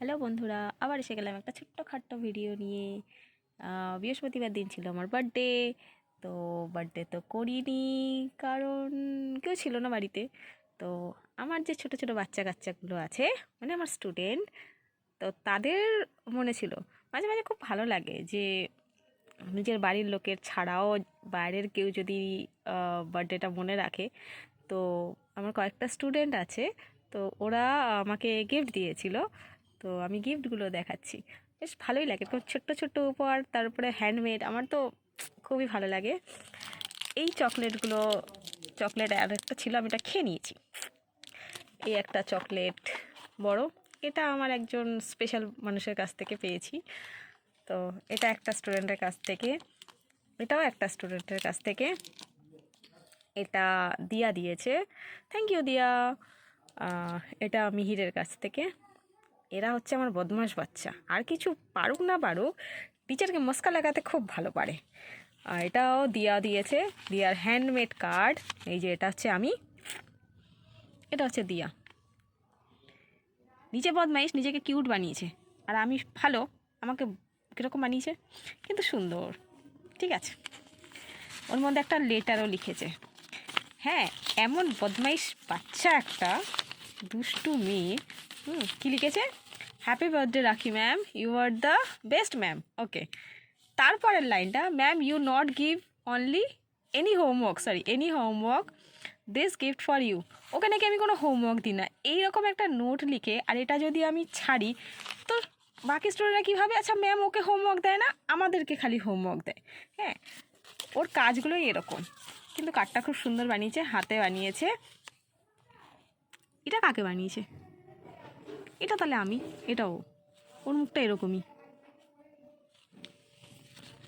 Hello বন্ধুরা, আবার এসে গেলাম একটা ছোট্ট খাট্ট ভিডিও নিয়ে। বৃহস্পতিবার দিন ছিল আমার বার্থডে তো বার্থডে তো করিনি কারণ কেউ ছিল না বাড়িতে। তো আমার যে ছোট ছোট বাচ্চা কাচ্চাগুলো আছে মানে আমার স্টুডেন্ট তো তাদের মনে ছিল, মাঝে মাঝে খুব ভালো লাগে যে নিজের বাড়ির লোকের ছাড়াও বাইরের কেউ যদি বার্থডেটা মনে রাখে। তো আমার কয়েকটা স্টুডেন্ট আছে, তো ওরা আমাকে গিফট দিয়েছিল। তো আমি গিফটগুলো দেখাচ্ছি। বেশ ভালোই লাগে। এরকম ছোট্ট ছোট্ট উপহার, তারপরে হ্যান্ডমেড আমার তো খুবই ভালো লাগে। এই চকলেটগুলো চকলেট আর একটা ছিল, আমি এটা খেয়ে নিয়েছি। এই একটা চকলেট বড়। এটা আমার একজন স্পেশাল মানুষের কাছ থেকে পেয়েছি। তো এটা একটা স্টুডেন্টের কাছ থেকে। এটাও একটা স্টুডেন্টের কাছ থেকে। এটা দিয়া দিয়েছে। থ্যাংক ইউ দিয়া। এটা মিহিরের কাছ থেকে। এরা হচ্ছে আমার বদমাস বাচ্চা। আর কিছু পারুক না পারুক টিচারকে মস্কা লাগাতে খুব ভালো পারে। আর এটাও দিয়া দিয়েছে, দিয়ার হ্যান্ডমেড কার্ড এই যে এটা হচ্ছে আমি, এটা হচ্ছে দিয়া। নিজে বদমাইশ, নিজেকে কিউট বানিয়েছে। আর আমি ভালো, আমাকে কীরকম বানিয়েছে? কিন্তু সুন্দর। ঠিক আছে। ওর মধ্যে একটা লেটারও লিখেছে। হ্যাঁ এমন বদমাইশ বাচ্চা একটা দুষ্টু মেয়ে। হুম, কী লিখেছে? Happy birthday Rakhi ma'am you are the best ma'am okay তারপরের লাইনটা ma'am you not give only any homework sorry any homework this gift for you okay নাকি আমি কোনো হোমওয়ার্ক দিই না। এইরকম একটা নোট লিখে, আর এটা যদি আমি ছাড়ি, তো বাকি স্টুডেন্টরা কীভাবে? আচ্ছা ম্যাম ওকে হোমওয়ার্ক দেয় না, আমাদেরকে খালি হোমওয়ার্ক দেয়। হ্যাঁ ওর কাজগুলোই এরকম। কিন্তু কাঠটা খুব সুন্দর বানিয়েছে, হাতে বানিয়েছে। এটা কাকে বানিয়েছে? এটা তাহলে আমি, এটাও। ওর মুখটা এরকমই।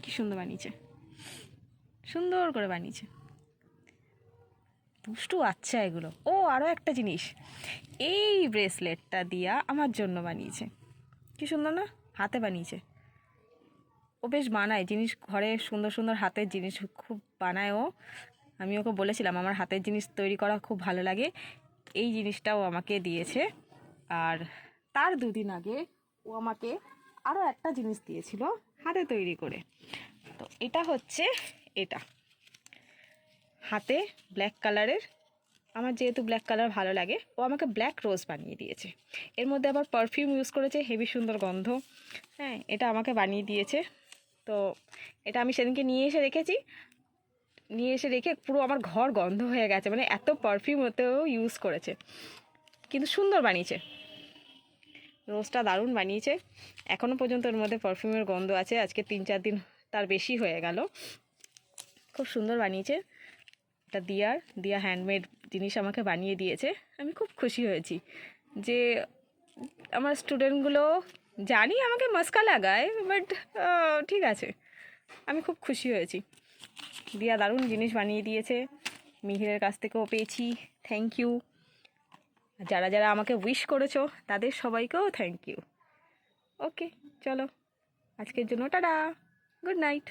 কি সুন্দর বানিয়েছে। সুন্দর করে বানিয়েছে। দুষ্টু আচ্ছা এগুলো। ও আরও একটা জিনিস। এই ব্রেসলেটটা দিয়া আমার জন্য বানিয়েছে। কি সুন্দর না? হাতে বানিয়েছে। ও বেশ বানায়। জিনিস ঘরে সুন্দর সুন্দর হাতের জিনিস খুব বানায় ও। আমি ওকে বলেছিলাম, আমার হাতের জিনিস তৈরি করা খুব ভালো লাগে। এই জিনিসটাও আমাকে দিয়েছে। আর তার দুদিন আগে ও আমাকে আরও একটা জিনিস দিয়েছিল হাতে তৈরি করে। তো এটা হচ্ছে এটা। হাতে ব্ল্যাক কালারের আমার যেহেতু ব্ল্যাক কালার ভালো লাগে, ও আমাকে ব্ল্যাক রোজ বানিয়ে দিয়েছে। এর মধ্যে আবার পারফিউম ইউজ করেছে, হেভি সুন্দর গন্ধ। হ্যাঁ এটা আমাকে বানিয়ে দিয়েছে। তো এটা আমি সেদিনকে নিয়ে এসে রেখেছি। নিয়ে এসে রেখে পুরো আমার ঘর গন্ধ হয়ে গেছে মানে এত পারফিউম ওতেও ইউজ করেছে। কিন্তু সুন্দর বানিয়েছে। রোজটা দারুণ বানিয়েছে। এখনও পর্যন্ত ওর মধ্যে পারফিউমের গন্ধ আছে, আজকে তিন চার দিন তার বেশি হয়ে গেল। খুব সুন্দর বানিয়েছে। এটা দিয়ার, দিয়া হ্যান্ডমেড জিনিস আমাকে বানিয়ে দিয়েছে। আমি খুব খুশি হয়েছি যে আমার স্টুডেন্টগুলো জানি আমাকে মস্কা লাগায় বাট ঠিক আছে। আমি খুব খুশি হয়েছি। দিয়া দারুণ জিনিস বানিয়ে দিয়েছে। মিহিরের কাছ থেকেও পেয়েছি। থ্যাংক ইউ যারা যারা আমাকে উইশ করেছ, তাদের সবাইকেও থ্যাংক ইউ ওকে চলো। আজকের জন্য টাটা। Good night